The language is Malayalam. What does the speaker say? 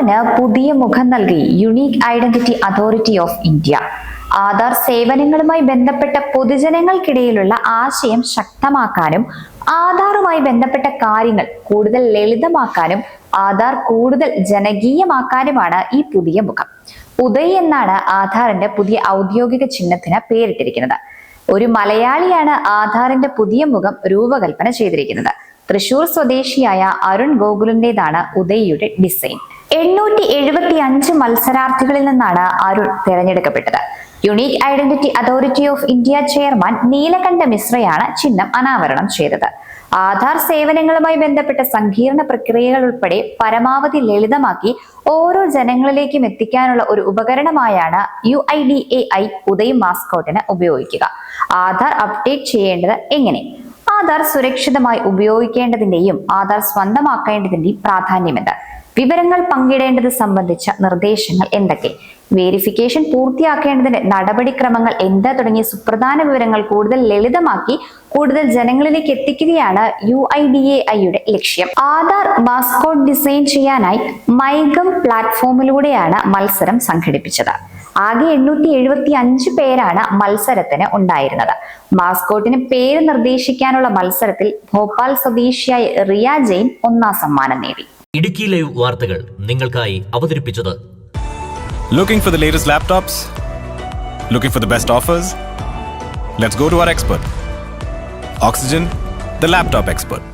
ആധാറിന് പുതിയ മുഖം നൽകി unique identity authority of India Aadhaar സേവനങ്ങളുമായി ബന്ധപ്പെട്ട പൊതുജനങ്ങൾക്കിടയിലുള്ള ആശയം ശക്തമാക്കാനും ആധാറുമായി ബന്ധപ്പെട്ട കാര്യങ്ങൾ കൂടുതൽ ലളിതമാക്കാനും ആധാർ കൂടുതൽ ജനകീയമാക്കാനുമാണ് ഈ പുതിയ മുഖം. ഉദയ് എന്നാണ് ആധാറിന്റെ പുതിയ ഔദ്യോഗിക ചിഹ്നത്തിന് പേരിട്ടിരിക്കുന്നത്. ഒരു മലയാളിയാണ് ആധാറിന്റെ പുതിയ മുഖം രൂപകൽപ്പന ചെയ്തിരിക്കുന്നത്. തൃശൂർ സ്വദേശിയായ അരുൺ ഗോകുലിന്റേതാണ് ഉദയിയുടെ ഡിസൈൻ. എണ്ണൂറ്റി എഴുപത്തി അഞ്ച് മത്സരാർത്ഥികളിൽ നിന്നാണ് അരുൺ തിരഞ്ഞെടുക്കപ്പെട്ടത്. Unique identity authority of India chairman Neelakanta മിശ്രയാണ് ചിഹ്നം അനാവരണം ചെയ്തത്. ആധാർ സേവനങ്ങളുമായി ബന്ധപ്പെട്ട സങ്കീർണ പ്രക്രിയകൾ ഉൾപ്പെടെ പരമാവധി ലളിതമാക്കി ഓരോ ജനങ്ങളിലേക്കും എത്തിക്കാനുള്ള ഒരു ഉപകരണമായാണ് U I D A I Udayam മാസ്കോട്ടിന് ഉപയോഗിക്കുക. ആധാർ അപ്ഡേറ്റ് ചെയ്യേണ്ടത് എങ്ങനെ? ആധാർ സുരക്ഷിതമായി ഉപയോഗിക്കേണ്ടതിന്റെയും ആധാർ സ്വന്തമാക്കേണ്ടതിന്റെയും പ്രാധാന്യമെന്ത്? വിവരങ്ങൾ പങ്കിടേണ്ടത് സംബന്ധിച്ച നിർദ്ദേശങ്ങൾ എന്തൊക്കെ? വേരിഫിക്കേഷൻ പൂർത്തിയാക്കേണ്ടതിന്റെ നടപടിക്രമങ്ങൾ എന്താ തുടങ്ങിയ സുപ്രധാന വിവരങ്ങൾ കൂടുതൽ ലളിതമാക്കി കൂടുതൽ ജനങ്ങളിലേക്ക് എത്തിക്കുകയാണ് യു ഐ ഡി എ ഐയുടെ ലക്ഷ്യം. ആധാർ മാസ്കോട്ട് ഡിസൈൻ ചെയ്യാനായി മൈഗം പ്ലാറ്റ്ഫോമിലൂടെയാണ് മത്സരം സംഘടിപ്പിച്ചത്. ആകെ എണ്ണൂറ്റി എഴുപത്തി അഞ്ച് പേരാണ് മത്സരത്തിന് ഉണ്ടായിരുന്നത്. മാസ്കോട്ടിന് പേര് നിർദ്ദേശിക്കാനുള്ള മത്സരത്തിൽ ഭോപ്പാൽ സ്വദേശിയായ റിയ ജെയിൻ ഒന്നാം സമ്മാനം നേടി. ഇടുക്കി ലൈവ് വാർത്തകൾ നിങ്ങൾക്കായി അവതരിപ്പിച്ചത് Looking for the latest laptops? Looking for the best offers? Let's go to our expert. Oxygen, the laptop expert.